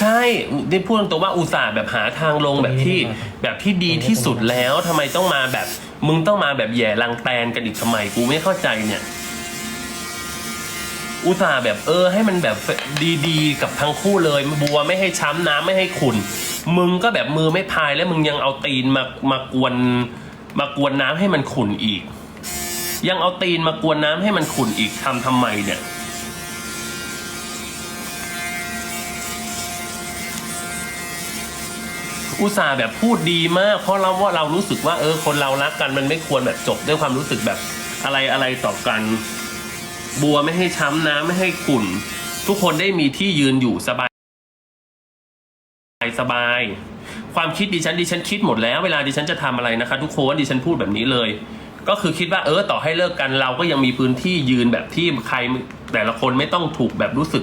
ใช่ได้พูดตรงๆว่าอุตส่าห์แบบหาทางลงแบบที่ตรงนี้ดีกว่าแบบที่ดีที่สุดแล้วทำไมต้องมาแบบมึงต้องมาแบบแหย่ลังแตนกันอีกทำไมกูไม่เข้าใจเนี่ย อุตส่าห์แบบเออ ให้มันแบบดีๆ กับทั้งคู่เลยบัวไม่ให้ช้ำน้ำไม่ให้ขุ่นมึงก็แบบมือไม่พายแล้วมึงยังเอาตีนมามากวนมากวนน้ำให้มันขุ่นอีก ยังเอาตีนมากวนน้ำให้มันขุ่นอีกทำทำไมเนี่ย อุตส่าห์แบบพูดดีมาก เพราะเราว่าเรารู้สึกว่าเออคนเรารักกันมันไม่ควรแบบจบด้วยความรู้สึกแบบอะไรอะไรต่อกัน บัวไม่ให้ช้ำน้ำไม่ให้ขุ่น ทุกคนได้มีที่ยืนอยู่สบายสบายความคิดดิฉันดิฉันคิดหมดแล้วเวลาดิฉันจะทำอะไรนะคะ ทุกคนดิฉันพูดแบบนี้เลย ก็คือคิดว่าเออต่อให้เลิกกันเราก็ยังมีพื้นที่ยืนแบบที่ใครแต่ละคนไม่ต้องถูกแบบรู้สึก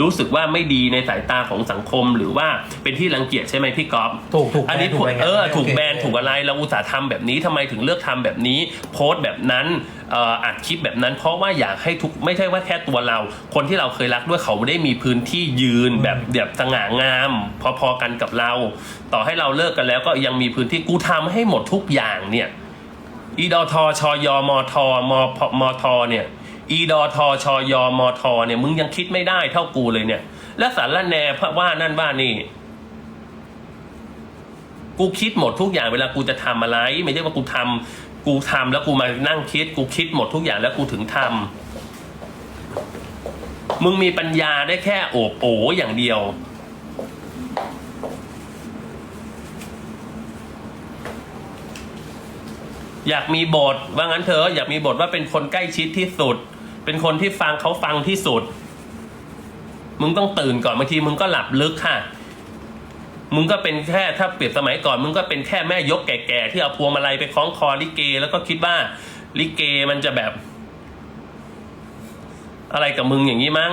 รู้สึกว่าไม่ดีในสายตาของสังคมหรือว่าเป็นที่รังเกียจใช่ไหมพี่ก๊อฟถูกถูกอันนี้แบถูกอะไรเงี้ยเออไม่โอเคถูกแบนถูกอะไรเราอุตส่าห์ทำแบบนี้ทำไมถึงเลือกทำแบบนี้ โพสต์แบบนั้นเอ่ออัดคลิปแบบนั้น เพราะว่าอยากให้ทุกไม่ใช่ว่าแค่ตัวเรา คนที่เราเคยรักด้วยเขาไม่ได้มีพื้นที่ยืนแบบแบบสง่างาม พอๆกันกับเรา ต่อให้เราเลิกกันแล้วก็ยังมีพื้นที่กูทำให้หมดทุกอย่างเนี่ยอีดอทอชอยมทมพมทเนี่ย อีดอทอชอยอมทเนี่ยมึงยังคิดไม่ได้เท่ากูเลยเนี่ย และสารแนพระว่านั่นว่านี่ กูคิดหมดทุกอย่างเวลากูจะทำอะไร ไม่ใช่ว่ากูทำกูทำแล้วกูมานั่งคิด กูคิดหมดทุกอย่างแล้วกูถึงทำมึงมีปัญญาได้แค่โอบโออย่างเดียวอยากมีบทว่างั้นเถออยากมีบทว่าเป็นคนใกล้ชิดที่สุด เป็นคนที่ฟังเขาฟังที่สุด มึงต้องตื่นก่อนบางทีมึงก็หลับลึกค่ะ มึงก็เป็นแค่ถ้าเปรียบสมัยก่อน มึงก็เป็นแค่แม่ยกแก่ๆที่เอาพวงมาลัยไปคล้องคอลิเก แล้วก็คิดว่าลิเกมันจะแบบ อะไรกับมึงอย่างนี้มั้ง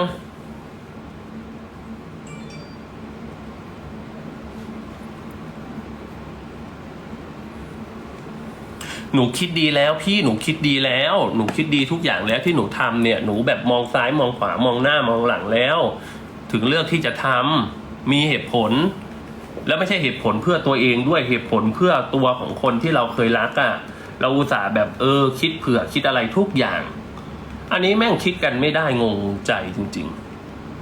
หนูคิดดีแล้วพี่หนูคิดดีแล้ว หนูคิดดีทุกอย่างแล้วที่หนูทำเนี่ยหนูแบบมองซ้ายมองขวามองหน้ามองหลังแล้ว ถึงเลือกที่จะทำมีเหตุผล แล้วไม่ใช่เหตุผลเพื่อตัวเองด้วยเหตุผลเพื่อตัวของคนที่เราเคยรักอะ่ะเราอุตส่าห์แบบเออ คิดเผื่อคิดอะไรทุกอย่าง อันนี้แม่งคิดกันไม่ได้งงใจจริง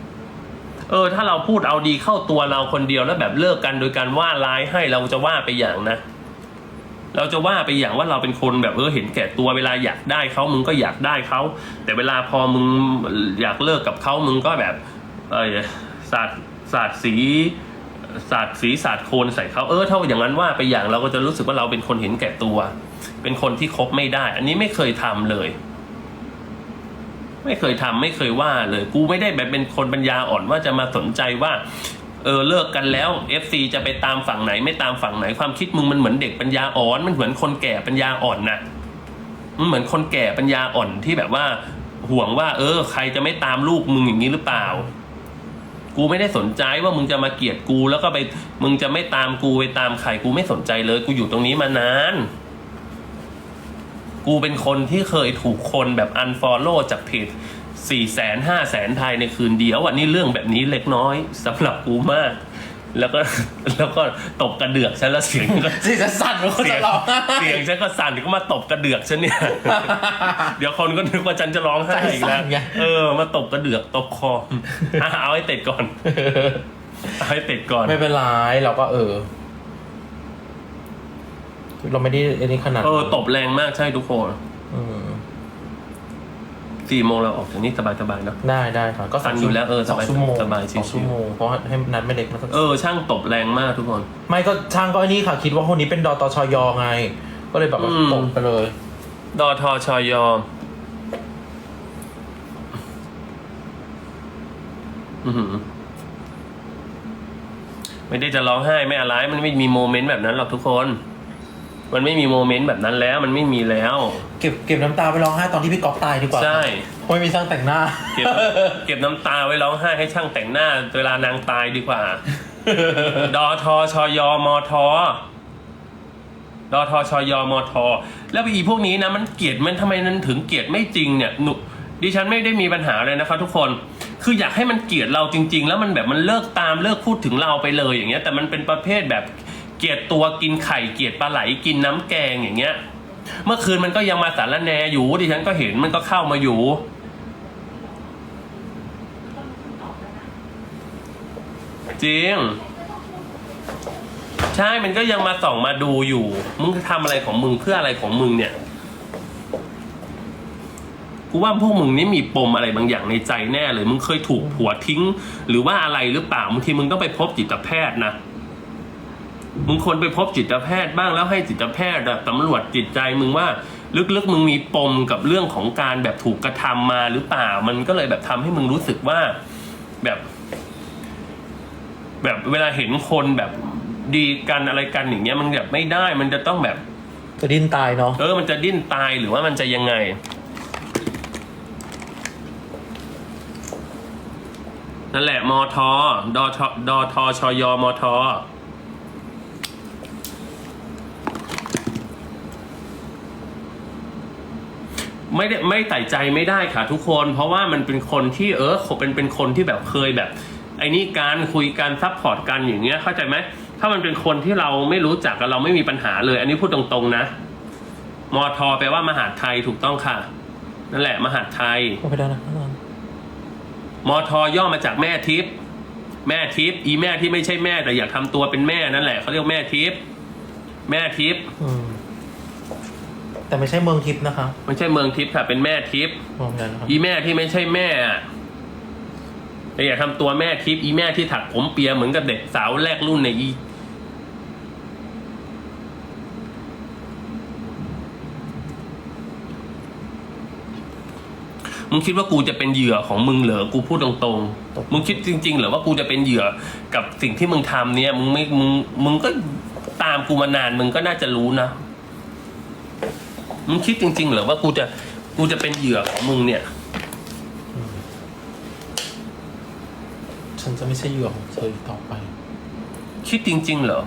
ๆ เออ ถ้าเราพูดเอาดีเข้าตัวเราคนเดียวแล้วแบบเลิกกันโดยการว่าร้ายให้เราจะว่าไปอย่างนะ เราจะว่าไปอย่างว่าเราเป็นคนแบบเออเห็นแก่ตัวเวลาอยากได้เขามึงก็อยากได้เขาแต่เวลาพอมึงอยากเลิกกับเขามึงก็แบบเออสาดสาดสีสาดสีสาดโคนใส่เขาเออถ้าอย่างนั้นว่าไปอย่างเราก็จะรู้สึกว่าเราเป็นคนเห็นแก่ตัว เป็นคนที่คบไม่ได้ อันนี้ไม่เคยทำเลย ไม่เคยทำไม่เคยว่าเลย กูไม่ได้แบบเป็นคนปัญญาอ่อนว่าจะมาสนใจว่า เออเลิกกันแล้ว FC จะไปตามฝั่งไหน ไม่ตามฝั่งไหนความคิดมึงมันเหมือนเด็กปัญญาอ่อน มันเหมือนคนแก่ปัญญาอ่อนน่ะมันเหมือนคนแก่ปัญญาอ่อนที่แบบว่า ห่วงว่า เออ ใครจะไม่ตามลูกมึงอย่างนี้หรือเปล่า กูไม่ได้สนใจว่ามึงจะมาเกลียดกูแล้วก็ไปมึงจะไม่ตามกูไปตามใครกูไม่สนใจเลย กูอยู่ตรงนี้มานาน กูเป็นคนที่เคยถูกคนแบบอันฟอลโล่จากเพจ สี่แสนห้าแสนภายในคืนเดียววันนี้เรื่องแบบนี้เล็กน้อยสำหรับกูมาก แล้วก็แล้วก็ตบกระเดือกฉันแล้วเสียงก็สิจะสั่นมันก็เสีจะยงร้องไห้เสียงฉันก็สั่นก็มาตบกระเดือกฉันเนี่ย เดี๋ยวคนก็นึกว่าฉันจะร้องไห้อีกแล้วใจสั่นไง เออมาตบกระเดือกตบคออะเอาให้เต็ดก่อนเอาให้เต็ดก่อน ไม่เป็นไรเราก็เออ เราไม่ได้อันนี้ขนาดเออตบแรงมากใช่ทุกคน อืม สี่โมงเราออกจากนี่สบายๆเนอะได้ได้ครับก็ทันอยู่แล้วเออสองสบายชั่วโมงสบายชิวๆสองชั่วโมงเพราะให้นัดไม่เด็กนะเออ ช่างตบแรงมากทุกคน ไม่ก็ช่างก็ไอ้นี่ค่ะ คิดว่าคนนี้เป็นดอตชยไง ก็เลยแบบว่าอืม ตกไปเลย ดอทอชอยออื้อหือไม่ได้จะร้องไห้ไม่อะไร มันไม่มีโมเมนต์แบบนั้นหรอกทุกคน มันไม่มีโมเมนต์แบบนั้นแล้วมันไม่มีแล้ว เก็บเก็บน้ำตาไปร้องไห้ตอนที่พี่ก๊อฟตายดีกว่าใช่เพราะไม่มีช่างแต่งหน้า เก็บเก็บน้ำตาไว้ร้องไห้ให้ช่างแต่งหน้า เวลานางตายดีกว่า ดอทอชอยอมอทอดอทอชอยอมอทอแล้วอีพวกนี้นะมันเกลียดมันทำไมมันถึงเกลียดไม่จริงเนี่ยหนูดิฉันไม่ได้มีปัญหาเลยนะคะทุกคนคืออยากให้มันเกลียดเราจริง ๆ แล้วมันแบบมันเลิกตามเลิกพูดถึงเราไปเลยอย่างเงี้ยแต่มันเป็นประเภทแบบ เกลียดตัวกินไข่เกลียดปลาไหลกินน้ำแกงอย่างเงี้ย เมื่อคืนมันก็ยังมาสารแนอยู่ดิฉันก็เห็นมันก็เข้ามาอยู่ จริง ใช่มันก็ยังมาส่องมาดูอยู่ มึงทำอะไรของมึงเพื่ออะไรของมึงเนี่ยกูว่าพวกมึงนี่มีปมอะไรบางอย่างในใจแน่เลย มึงเคยถูกผัวทิ้ง หรือว่าอะไรหรือเปล่าบางทีมึงต้องไปพบจิตแพทย์นะ มึงควรไปพบจิตแพทย์บ้างแล้วให้จิตแพทย์อะสำรวจจิตใจมึงว่าลึกๆ มึงมีปมกับเรื่องของการแบบถูกกระทำมาหรือเปล่า มันก็เลยแบบทำให้มึงรู้สึกว่าแบบ แบบเวลาเห็นคนแบบดีกันอะไรกันอย่างเงี้ย มันแบบไม่ได้ มันจะต้องแบบ จะดิ้นตายเนาะเออมันจะดิ้นตายหรือว่ามันจะยังไงนั่นแหละมทดทดทชยมท ไม่ได้ไม่ไต่ใจไม่ได้ค่ะทุกคน เพราะว่ามันเป็นคนที่เออเป็นเป็นคนที่แบบเคยแบบไอ้นี่การคุยกันซัพพอร์ตกันอย่างเงี้ยเข้าใจไหมถ้ามันเป็นคนที่เราไม่รู้จักกับเราไม่มีปัญหาเลย อันนี้พูดตรงๆนะมทแปลว่ามหาดไทยถูกต้องค่ะ นั่นแหละ มหาดไทยก็ไปได้นะอาจารย์มทย่อมาจากแม่ทิพย์แม่ทิพย์อีแม่ที่ไม่ใช่แม่แต่อยากทำตัวเป็นแม่นั่นแหละเขาเรียกแม่ทิพย์แม่ทิพย์อืม แต่ไม่ใช่เมืองทิพย์นะคะไม่ใช่เมืองทิพย์ค่ะ เป็นแม่ทิพย์มองกันนะครับอีแม่ที่ไม่ใช่แม่อะแต่อยากทำตัวแม่ทิพย์อีแม่ที่ถักผมเปียเหมือนกับเด็กสาวแรกรุ่นในยอีมึงคิดว่ากูจะเป็นเหยื่อของมึงเหรอกูพูดตรงๆ มึงคิดจริงๆเหรอว่ากูจะเป็นเหยื่อกับสิ่งที่มึงทำเนี่ย มึงไม่มึงมึงก็ตามกูมานานมึงก็น่าจะรู้นะ มึงคิดจริงๆเหรอว่ากูจะกูจะเป็นเหยื่อของมึงเนี่ย ฉันจะไม่ใช่เหยื่อของเธออีกต่อไป คิดจริงๆเหรอ